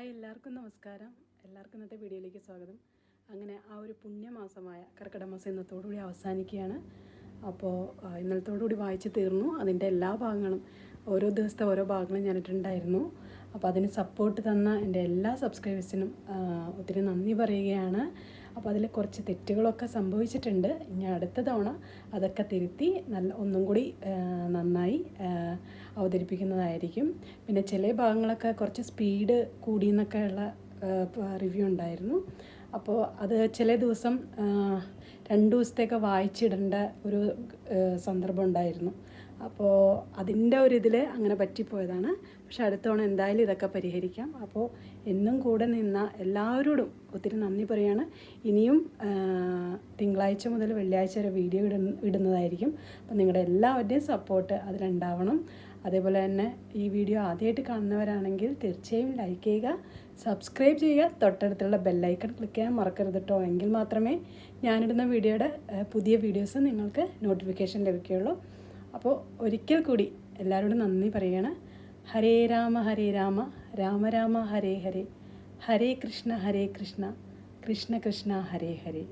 Hi എല്ലാവർക്കും നമസ്കാരം. എല്ലാവർക്കും ഇന്നത്തെ വീഡിയോയിലേക്ക് സ്വാഗതം. അങ്ങനെ ആ ഒരു പുണ്യമാസമായ കർക്കിടമാസം ഇന്നത്തോടുകൂടി അവസാനിക്കുകയാണ്. അപ്പോൾ ഇന്നലത്തോടുകൂടി വായിച്ച് തീർന്നു. അതിന്റെ എല്ലാ ഭാഗങ്ങളും ഓരോ ദിവസത്തെ ഓരോ ഭാഗങ്ങളും ഞാനിട്ടുണ്ടായിരുന്നു. അപ്പോൾ അതിന് സപ്പോർട്ട് തന്ന എന്റെ എല്ലാ സബ്സ്ക്രൈബേഴ്സിനും ഒത്തിരി നന്ദി പറയുകയാണ്. അപ്പോൾ അതിൽ കുറച്ച് തെറ്റുകളൊക്കെ സംഭവിച്ചിട്ടുണ്ട്. ഇനി അടുത്ത തവണ അതൊക്കെ തിരുത്തി നല്ല ഒന്നും കൂടി നന്നായി അവതരിപ്പിക്കുന്നതായിരിക്കും. പിന്നെ ചില ഭാഗങ്ങളൊക്കെ കുറച്ച് സ്പീഡ് കൂടിയെന്നൊക്കെ ഉള്ള റിവ്യൂ ഉണ്ടായിരുന്നു. അപ്പോൾ അത് ചില ദിവസം രണ്ട് ദിവസത്തേക്ക് വായിച്ചിടേണ്ട ഒരു സന്ദർഭം ഉണ്ടായിരുന്നു. അപ്പോൾ അതിന്റെ ഒരു ഇതിൽ അങ്ങനെ പറ്റിപ്പോയതാണ്. പക്ഷെ അടുത്തവണ എന്തായാലും ഇതൊക്കെ പരിഹരിക്കാം. അപ്പോൾ എന്നും കൂടെ നിന്ന എല്ലാവരോടും ഒത്തിരി നന്ദി പറയാണ്. ഇനിയും തിങ്കളാഴ്ച മുതൽ വെള്ളിയാഴ്ച വരെ വീഡിയോ ഇട ഇടുന്നതായിരിക്കും. അപ്പോൾ നിങ്ങളുടെ എല്ലാവരുടെയും സപ്പോർട്ട് അതിലുണ്ടാവണം. അതേപോലെ തന്നെ ഈ വീഡിയോ ആദ്യമായിട്ട് കാണുന്നവരാണെങ്കിൽ തീർച്ചയായും ലൈക്ക് ചെയ്യുക സബ്സ്ക്രൈബ് ചെയ്യുക തൊട്ടടുത്തുള്ള ബെല്ലൈക്കൺ ക്ലിക്ക് ചെയ്യാൻ മറക്കരുത് കേട്ടോ എങ്കിൽ മാത്രമേ ഞാനിടുന്ന വീഡിയോയുടെ പുതിയ വീഡിയോസ് നിങ്ങൾക്ക് നോട്ടിഫിക്കേഷൻ ലഭിക്കുകയുള്ളൂ. അപ്പോൾ ഒരിക്കൽ കൂടി എല്ലാവരോടും നന്ദി പറയുകയാണ്. ഹരേ രാമ ഹരേ രാമ രാമ രാമ ഹരേ ഹരേ. ഹരേ കൃഷ്ണ ഹരേ കൃഷ്ണ. കൃഷ്ണ കൃഷ്ണ ഹരേ ഹരേ.